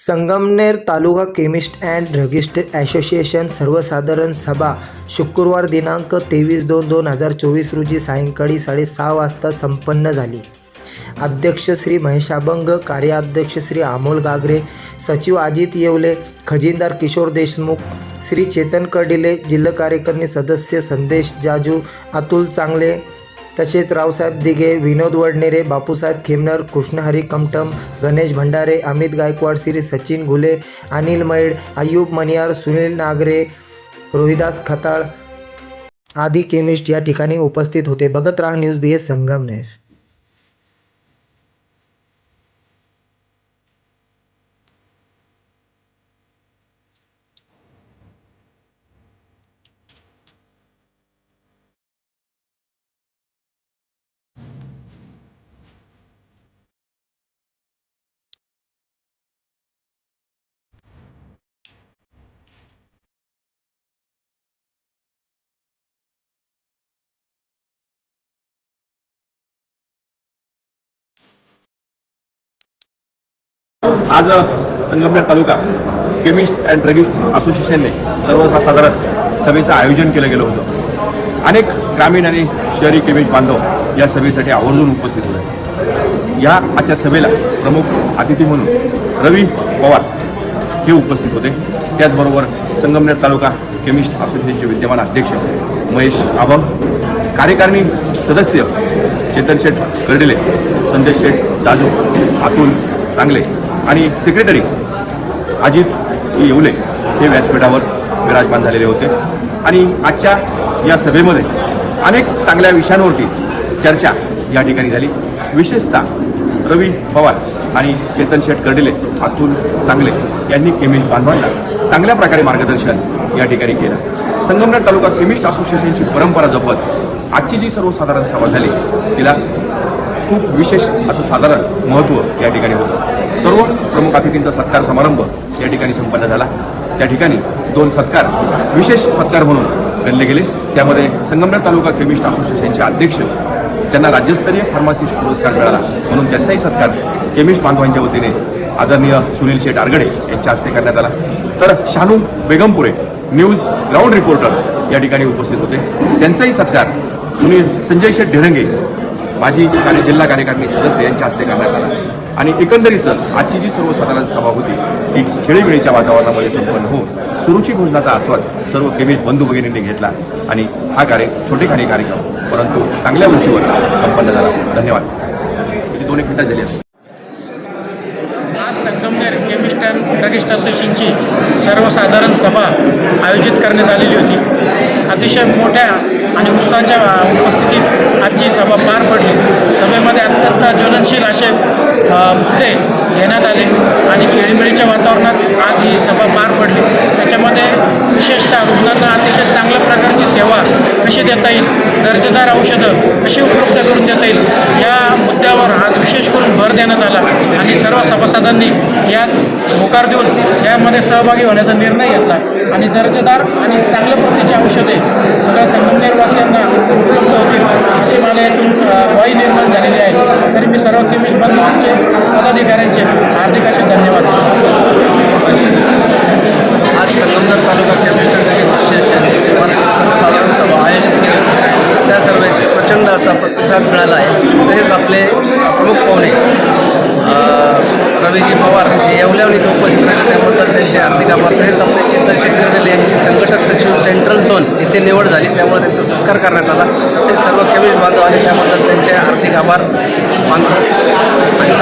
Sangamner taluka chemist and druggist association सर्वसाधारण सभा शुक्रवार दिनांक तेवीस दोन दोन हजार चोवीस रोजी सायंकाळी साडेसहा वाजता संपन्न झाली. अध्यक्ष श्री महेश अभंग कार्याध्यक्ष श्री अमोल गागरे सचिव अजित येवले खजिनदार किशोर देशमुख श्री चेतन कर्डिले जिल्हा कार्यकारिणी सदस्य संदेश जाजू अतुल चांगले तसेच रावसाहेब दिघे विनोद वडनेरे बापूसाहेब खेमनर कृष्णहरी कमटम गणेश भंडारे अमित गायकवाड श्री सचिन घुले अनिल मैड अय्यूब मनियार सुनील नागरे रोहिदास खताळ आदी केमिस्ट या ठिकाणी उपस्थित होते. बघत राहा न्यूज बी एस संगमनेर. आज Sangamner taluka chemist and druggist असोसिएशनने सर्वसाधारण सभेचं आयोजन केलं गेलं होतं. अनेक ग्रामीण आणि शहरी केमिस्ट बांधव या सभेसाठी आवर्जून उपस्थित होते. या आजच्या सभेला प्रमुख अतिथी म्हणून रवी पवार हे उपस्थित होते. त्याचबरोबर संगमनेर तालुका केमिस्ट असोसिएशनचे विद्यमान अध्यक्ष महेश आभम कार्यकारिणी सदस्य चेतन शेठ कर्डिले संदेश शेठ जाजू अतुल चांगले आणि सेक्रेटरी अजित येवले हे व्यासपीठावर विराजमान झालेले होते. आणि आजच्या या सभेमध्ये अनेक चांगल्या विषयांवरती चर्चा या ठिकाणी झाली. विशेषतः रवी पवार आणि चेतन शेठ कर्डिले अतुल चांगले यांनी केमिस्ट बांधवांना चांगल्या प्रकारे मार्गदर्शन या ठिकाणी केलं. संगमनेर तालुका केमिस्ट असोसिएशनची परंपरा जपत आजची जी सर्वसाधारण सभा झाली तिला खूप विशेष असं साधारण महत्त्व या ठिकाणी होतं. सर्व प्रमुख अतिथींचा सत्कार समारंभ या ठिकाणी संपन्न झाला. त्या ठिकाणी दोन सत्कार विशेष सत्कार म्हणून गणले गेले. त्यामध्ये संगमनेर तालुका केमिस्ट असोसिएशनचे अध्यक्ष त्यांना राज्यस्तरीय फार्मासिस्ट पुरस्कार मिळाला म्हणून त्यांचाही सत्कार केमिस्ट बांधवांच्या वतीने आदरणीय सुनील शेठ आरगडे यांच्या हस्ते करण्यात आला. तर Shanu Begampure news ground reporter या ठिकाणी उपस्थित होते. त्यांचाही सत्कार सुनील संजय शेठ ढेरंगे माझी कार्य जिल्हा कार्यकारिणी सदस्य यांच्या हस्ते करण्यात आला. आणि एकंदरीतच आजची जी सर्वसाधारण सभा होती ती खेळीमेळीच्या वातावरणामध्ये संपन्न होऊन सुरुची भोजनाचा आस्वाद सर्व केमिस्ट बंधू भगिनींनी घेतला आणि हा कार्य छोटेखानी कार्यक्रम परंतु चांगल्या उंचीवर संपन्न झाला. धन्यवाद. म्हणजे किती दोन्ही एक मिनिटात झाली असेल संगमनेर केमिस्ट अँड ड्रगिस्ट असोसिएशनची सर्वसाधारण सभा आयोजित करण्यात आलेली होती. अतिशय मोठ्या आणि उत्साहाच्या उपस्थितीत आजची सभा पार पडली. सभेमध्ये अत्यंत ज्वलनशील असे मुद्दे घेण्यात आले आणि खेळीमेळीच्या वातावरणात आज ही सभा पार पडली. त्याच्यामध्ये विशेषतः रुग्णांना अतिशय चांगल्या प्रकारची सेवा कशी देता येईल दर्जेदार औषधं कशी उपलब्ध करून देता येईल या मुद्द्यावर आज विशेष करून भर देण्यात आला आणि सर्व सभासदांनी यात होकार देऊन यामध्ये सहभागी होण्याचा निर्णय घेतला. आणि दर्जेदार आणि चांगल्या प्रतीची औषधे सगळ्या सर्व केमिस्ट बंधूंचे पदाधिकाऱ्यांचे. हार्दिक असे धन्यवाद. आज संगमनेर तालुका केमिस्ट असोसिएशन वार्षिक सर्वसाधारण सभा आयोजित केली. त्या सर्वेस प्रचंड असा प्रतिसाद मिळाला आहे. तसेच आपले प्रमुख पाहुणे रवीजी पवार हे येवल्यावर इथं उपस्थित राहिले त्याबद्दल त्यांचे हार्दिक आभार. तसेच आपले चेतन शेट्टी यांचे संघटक सचिव ते निवड झाली त्यामुळे त्यांचा सत्कार करण्यात आला. ते सर्व केमिस्ट बांधव आले त्याबद्दल त्यांचे हार्दिक आभार मानतो. आणि